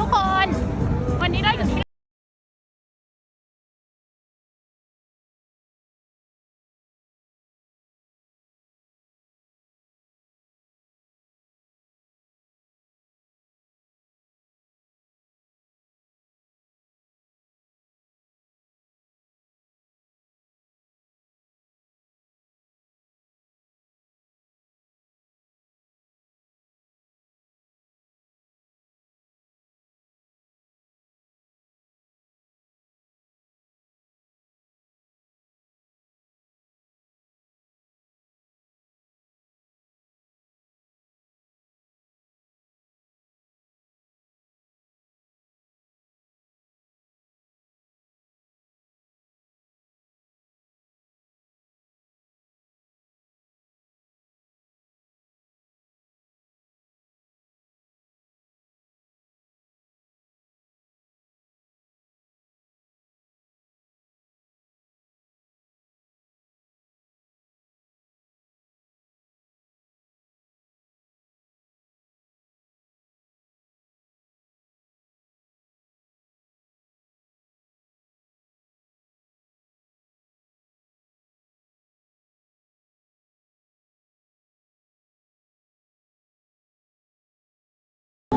ทุกคน วันนี้เราอยู่ที่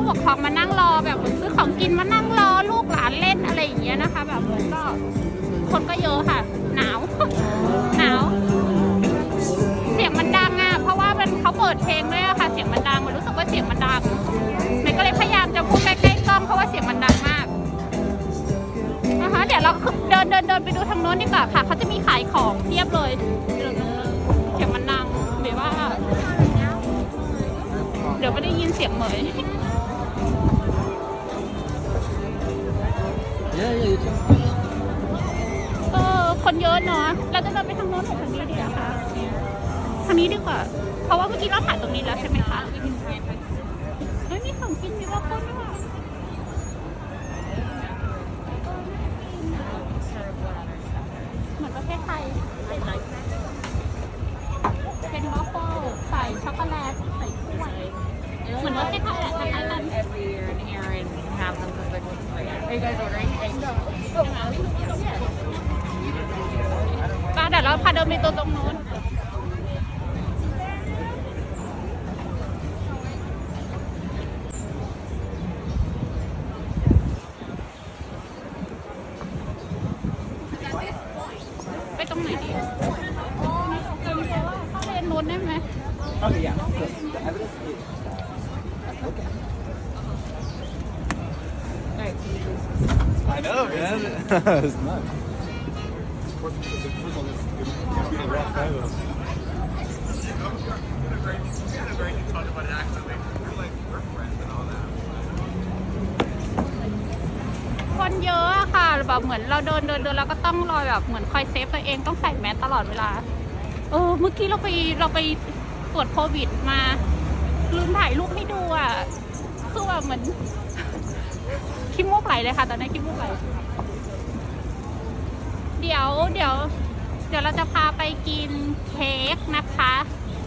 ปกครองมานั่งรอแบบเหมือนซื้อของกินมานั่งรอลูกหลานเล่นอะไรอย่างเงี้ยนะคะ แบบเหมือนก็คนก็เยอะค่ะ หนาว หนาว เสียงมันดังอะเพราะว่ามันเขาเปิดเพลงด้วยอะค่ะ เสียงมันดังมันรู้สึกว่าเสียงมันดังมันก็เลยพยายามจะพูดใกล้ๆกล้องเพราะว่าเสียงมันดังมากนะคะเดี๋ยวเราเดินเดินเดินไปดูทางโน้นดีกว่าค่ะเขาจะมีขายของเทียบเลยเสียงมันดังหรือว่า เดี๋ยวไม่ได้ยินเสียงเหมย เออคนเยอะเนาะเราจะเดินไปทางโน้นหรือทางนี้ดีอะคะทางนี้ดีกว่า เพราะว่าเมื่อกี้เราถ่ายตรงนี้แล้วใช่ไหมคะเฮ้ยมีของกินมีว่าคนด้วยเหมือนประเทศไทยเป็นวอฟเฟิลใส่ช็อกโกแลตใส่กล้วยเหมือนประเทศไทยแหละคล้ายๆกัน Are ป้าเดี๋ยวเราพาเดินไปตตรงนู้น man. it's nuts. Yeah. คนเยอะอะค่ะแบบเหมือนเราเดินเดินเดินแล้วก็ต้องรอยแบบเหมือนคอยเซฟตัวเองต้องใส่แมสตลอดเวลา เออเมื่อกี้เราไปเราไปตรวจโควิดมาลืมถ่ายรูปให้ดูอะคือแบบเหมือนขี้มูกไหลเลยค่ะ ตอนนี้ขี้มูกไหล ดี๋ยวเดี๋ยว เดี๋ยวเราจะพาไปกินเค้กนะคะ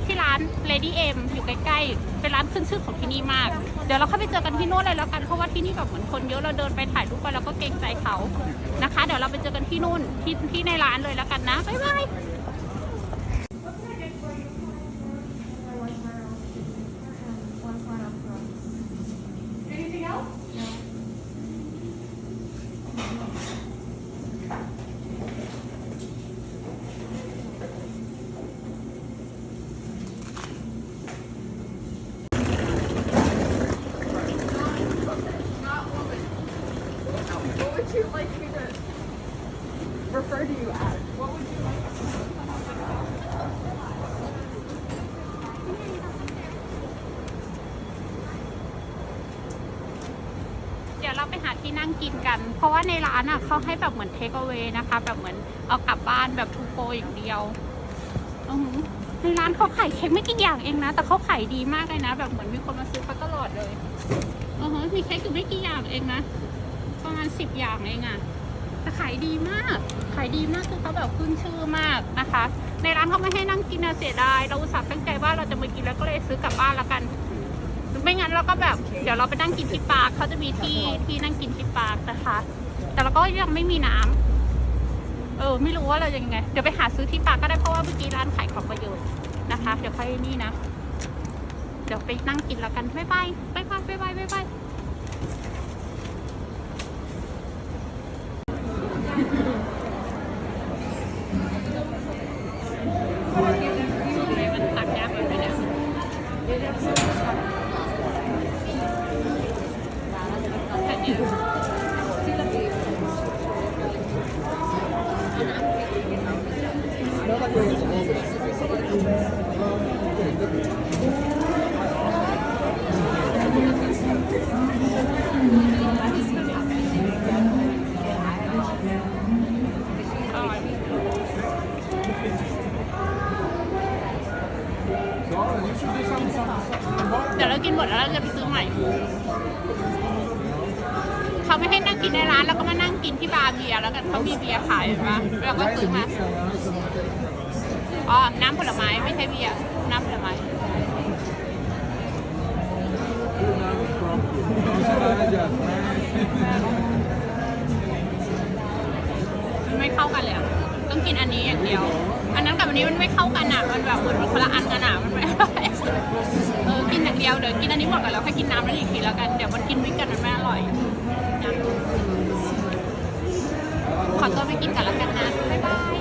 ที่ร้าน Lady M อยู่ใกล้ๆ เป็นร้านขึ้นชื่อของที่นี่มาก เดี๋ยวเราเข้าไปเจอกันที่โน้นเลยแล้วกัน เพราะว่าที่นี่แบบเหมือนคนเยอะ เราเดินไปถ่ายรูปไปแล้วก็เกรงใจเขานะคะ เดี๋ยวเราไปเจอกันที่นู่นที่ที่ในร้านเลยแล้วกันนะ บ๊ายบาย What would you like me to refer to you as? What would you like? เดี๋ยวเราไปหา ที่นั่งกินกัน เพราะว่าในร้านอะเขาให้แบบเหมือนเทคเอา a y นะคะ แบบเหมือนเอากลับบ้านแบบทูโกอย่างเดียวในร้านเขาขายเค้กไม่กี่อย่างเองนะ แต่เขาขายดีมากเลยนะ แบบเหมือนมีคนมาซื้อเขาตลอดเลยอือหือมีเค้กอยู่ไม่กี่อย่างเองนะ ประมาณสิบอย่างเองอะแต่ขายดีมาก ขายดีมากคือเขาแบบขึ้นชื่อมากนะคะ ในร้านเขาไม่ให้นั่งกินนะเสียดาย เราอุตส่าห์ตั้งใจว่าเราจะมากินแล้วก็เลยซื้อกลับบ้านล้วกัน ไม่งั้นเราก็แบบเดี๋ยวเราไปนั่งกินที่ปาร์คเขาจะมีที่ที่นั่งกินที่ปาร์คนะคะ แต่เราก็ยังไม่มีน้ำเออ ไม่รู้ว่าเรายังไง เดี๋ยวไปหาซื้อที่ปาร์คก็ได้เพราะว่าเมื่อกี้ร้านขายของก็เยอะนะคะ เดี๋ยวค่อยนี่นะ เดี๋ยวไปนั่งกินแล้วกันบ๊ายบายบ๊ายบายบ๊ายบายบ๊ายบายมันตักยากแบบนี้เนี่ย เดี๋ยวเรากินหมดแล้วเราจะไปซื้อใหม่ เขาไม่ให้นั่งกินในร้านแล้วก็มานั่งกินที่บาร์เบียร์แล้วกันเขามีเบียร์ขายเห็นปะเราก็ซื้อมา อ๋อ น้ำผลไม้ไม่ใช่เบียร์ น้ำผลไม้ มันไม่เข้ากันเลยอะต้องกินอันนี้อย่างเดียว อันนั้นกับอันนี้มันไม่เข้ากันอะมันแบบเหมือนมันคนละอันกันอะมันไม่เออ กินอย่างเดียวเดี๋ยวกินอันนี้หมดก่อนแล้วค่อยกินน้ำนั่นอีกทีแล้วกัน เดี๋ยวมันกินวิกกันมันไม่อร่อยนะขอตัวไปกินกันแล้วกันนะ บ๊ายบาย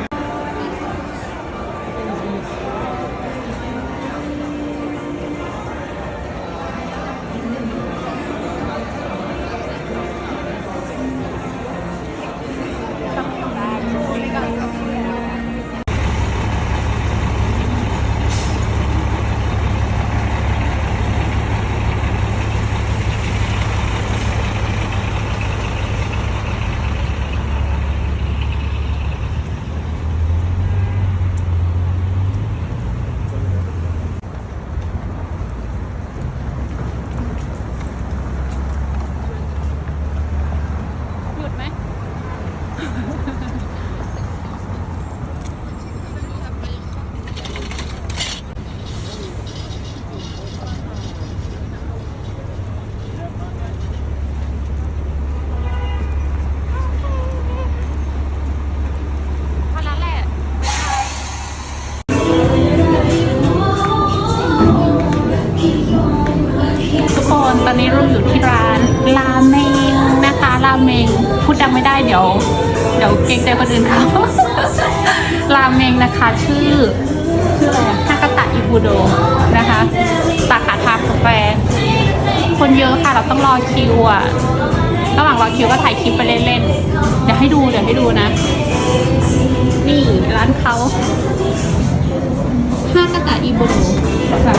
ราเมงพูดดังไม่ได้เดี๋ยว เดี๋ยวเกรงใจคนอื่นเขาราเมงนะคะชื่อชื่ออะไรฮากาตะอิบุโดนะคะสาขาทาสแควร์คนเยอะค่ะเราต้องรอคิวอะระหว่างรอคิวก็ถ่ายคลิปไปเล่นๆเดี๋ยวให้ดูเดี๋ยวให้ดูนะ นี่ร้านเขาฮากาตะอิบุโดค่ะ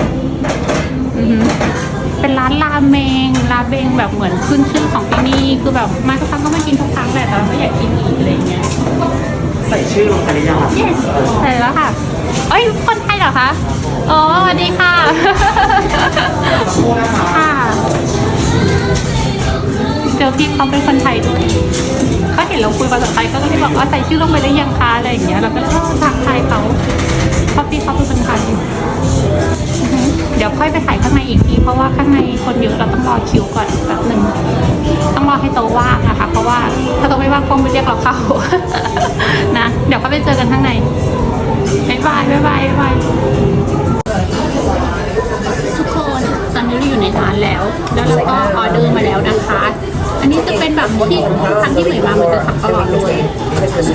อือ ร้านราเมงราเมงแบบเหมือนขึ้นชื่อของที่นี่คือแบบมาทุกครั้งก็มากินทุกครั้งแหละแต่เราก็อยากกินอีกอะไรอย่างเงี้ยใส่ชื่อลงไปหรือยังครับ yes ใช่แล้วค่ะเอ้ยคนไทยเหรอคะอ๋อสวัสดีค่ะค่ะเจอพี่เขาเป็นคนไทยด้วยเขาเห็นเราคุยภาษาไทยก็เลยบอกว่าใส่ชื่อลงไปแล้วยังคะอะไรอย่างเงี้ยเราก็เลยทักทายเขาเพราะพี่เขาเป็นคนไทยอือฮึเดี๋ยวค่อยไปถ่ายข้างในอีกที เพราะว่าข้างในคนเยอะเราต้องรอคิวก่อนแบบหนึ่งต้องรอให้โตว่างนะคะ เพราะว่าถ้าโตไม่ว่างคงไม่เรียกเราเข้านะเดี๋ยวก็ไปเจอกันข้างในบ๊ายบายบ๊ายบายบ๊ายบายทุกคนตอนนี้เราอยู่ในร้านแล้ว แล้วเราก็ออเดอร์มาแล้วนะคะ อันนี้จะเป็นแบบที่ครั้งที่เหมือนมามือนจะสั่งตลอดเลย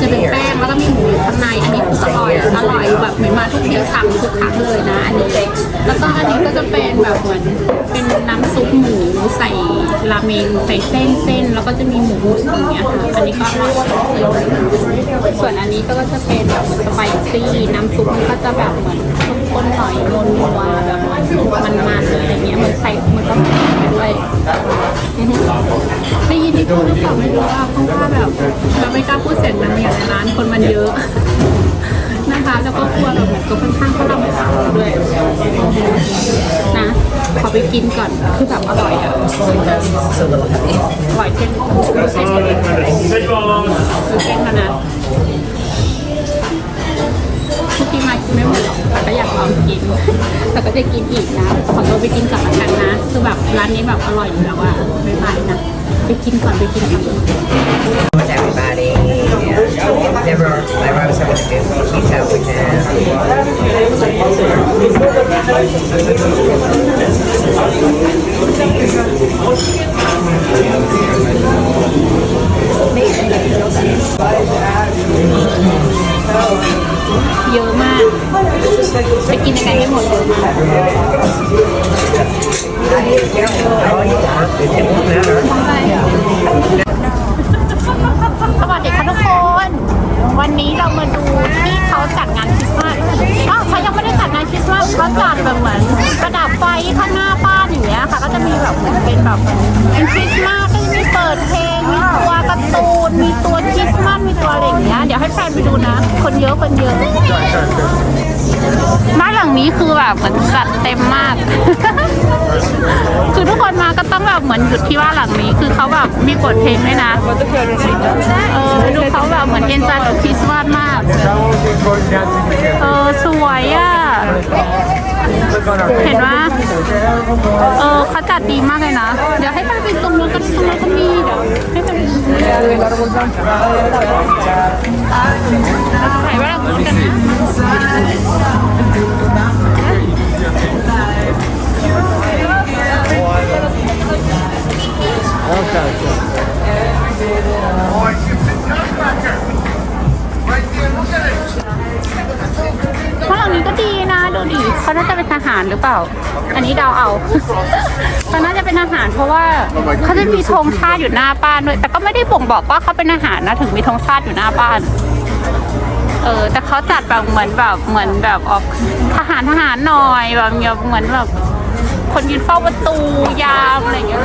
จะเป็นแป้งแล้วก็มีหมูอยู่ข้างในอันนี้อร่อยอร่อยแบบเหมือนมาทุกเทีสั่งทุกครั้งเลยนะ อันนี้แล้วก็อันนี้ก็จะเป็นแบบเหมือนเป็นน้ำซุปหมูใส่ราเมงใส่เส้นเส้นแล้วก็จะมีหมูอย่างเงี้ยค่ะอันนี้ก็อร่อยส่วนอันนี้ก็จะเป็นแบบเหมือนสไปซี่น้ำซุปมันก็จะแบบเหมือน นๆหน่อยนวลๆแบบมันๆอะไรเงี้ยเหมือนใส่มันก็ใส่ไปด้วยอือฮึได้ยินที่พูดหรือเปล่าไม่รู้อะเพราะว่าแบบเราไม่กล้าพูดเสียงดังอย่างในร้านคนมันเยอะนะคะแล้วก็กลัวแบบก็ค่อนข้างเขาทำขาวด้วยนะขอไปกินก่อนคือแบบอร่อยอะอร่อยเช่นเส้นเส้นขนาดทุกที่มากิน ไม่หมดหรอกแต่ก็อยากลองกิน แต่ก็จะกินอีกนะขอตัวไปกินก่อนละกันนะคือแบบร้านนี้แบบอร่อยอยู่แล้วอะไม่ไปนะไปกินก่อนไปกินก่อน with everybody. And never, never was having a good keep up with them. Dạ. เยอะมาก ไปกินยังไงให้หมดเยสวัสดีค่ะทุกคน วันนี้เรามาดูที่เขาจัดงานคริสต์มาสอ้าวเขายังไม่ได้จัดงานคริสต์มาสเขาจัดแบบเหมือนประดับไฟข้างหน้าบ้านอย่างเงี้ยค่ะ ก็จะมีแบบเป็นแบบเป็นคริสต์มาสก็จะมีเปิดเพลง มีตัวการ์ตูน มีตัวคริสต์มาส มีตัวอะไรอย่างเงี้ย ยวให้แฟนไปดูนะ คนเยอะคนเยอะบ้านหลังนี้คือแบบเหมือนจัดเต็มมาก คือทุกคนมาก็ต้องแบบเหมือนหยุดที่บ้านหลังนี้ คือเขาแบบมีกดเพลงด้วยนะ เออดูเขาแบบเหมือนเอนจอยกับคริสต์มาสมาก เออสวยอะ เห็นว่า เออเขาจัดดีมากเลยนะ เดี๋ยวให้ไปเป็นตรงนู้นก็ตรงนู้นก็มีเดี๋ยวให้ไป ถ่ายไว้แล้วกันนะเพราะหลังนี้ก็ดี ดูดิเขาน่าจะเป็นทหารหรือเปล่า อันนี้เดาเอา เขาน่าจะเป็นทหารเพราะว่าเขาจะมีธงชาติอยู่หน้าบ้านด้วย แต่ก็ไม่ได้บ่งบอกว่าเขาเป็นทหารนะ ถึงมีธงชาติอยู่หน้าบ้าน เออ แต่เขาจัดแบบเหมือนแบบเหมือนแบบออกทหารทหารหน่อยแบบเหมือนแบบคนยืนเฝ้าประตูยามอะไรอย่างเงี้ย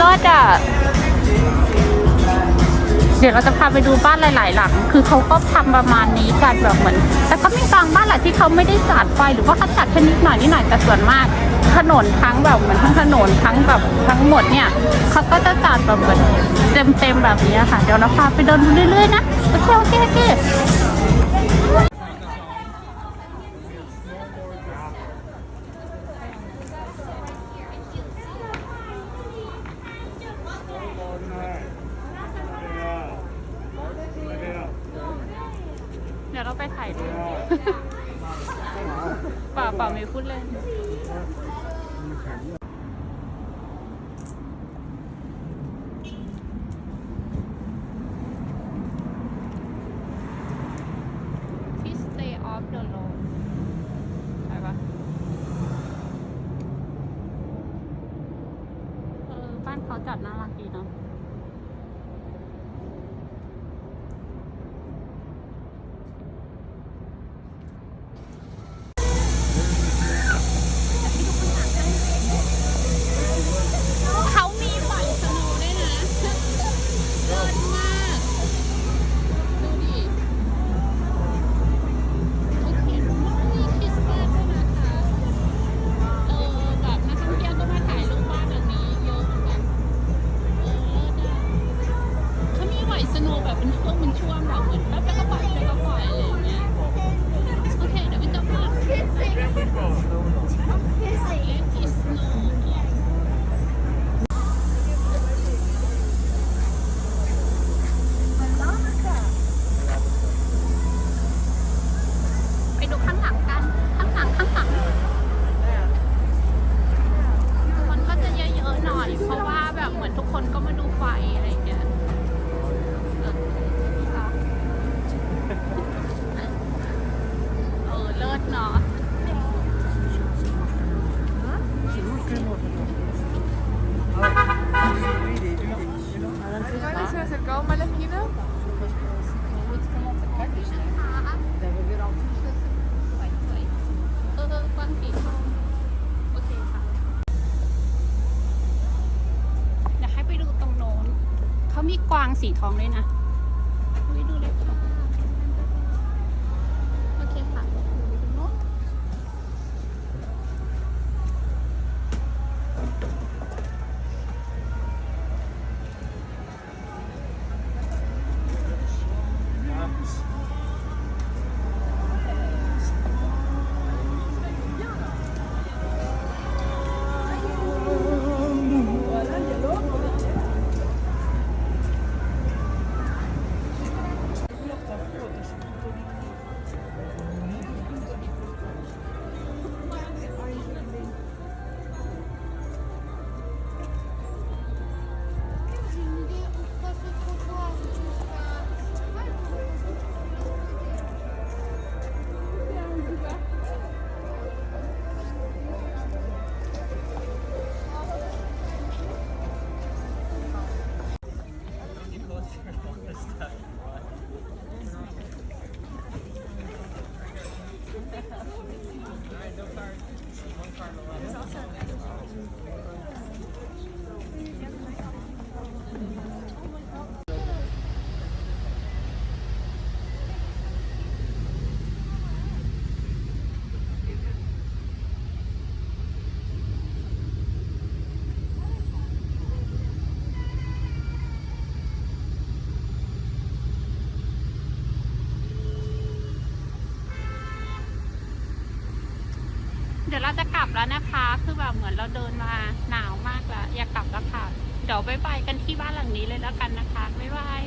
รอดอะ เดี๋ยวเราจะพาไปดูบ้านหลาย ๆ หลัง คือเขาก็ทำประมาณนี้กันแบบเหมือน แต่ก็มีบางบ้านแหละที่เขาไม่ได้จัดไฟหรือว่าเขาจัดแค่นิดหน่อยนิดหน่อยแต่ส่วนมากถนนทั้งแบบเหมือนทั้งถนนทั้งแบบทั้งหมดเนี่ยเขาก็จะจัดแบบเหมือนเต็มๆแบบนี้ค่ะ เดี๋ยวเราพาไปเดินดูเรื่อย ๆ นะโอเคโอเคโอเค acercado Malakina? เออกวางสีทองโอเคค่ะเดี๋ยวให้ไปดูตรงโน้นเขามีกวางสีทองด้วยนะ แล้วนะคะ คือแบบเหมือนเราเดินมาหนาวมากแล้ว อยากกลับแล้วค่ะ เดี๋ยวบายบายกันที่บ้านหลังนี้เลยแล้วกันนะคะ บ๊ายบาย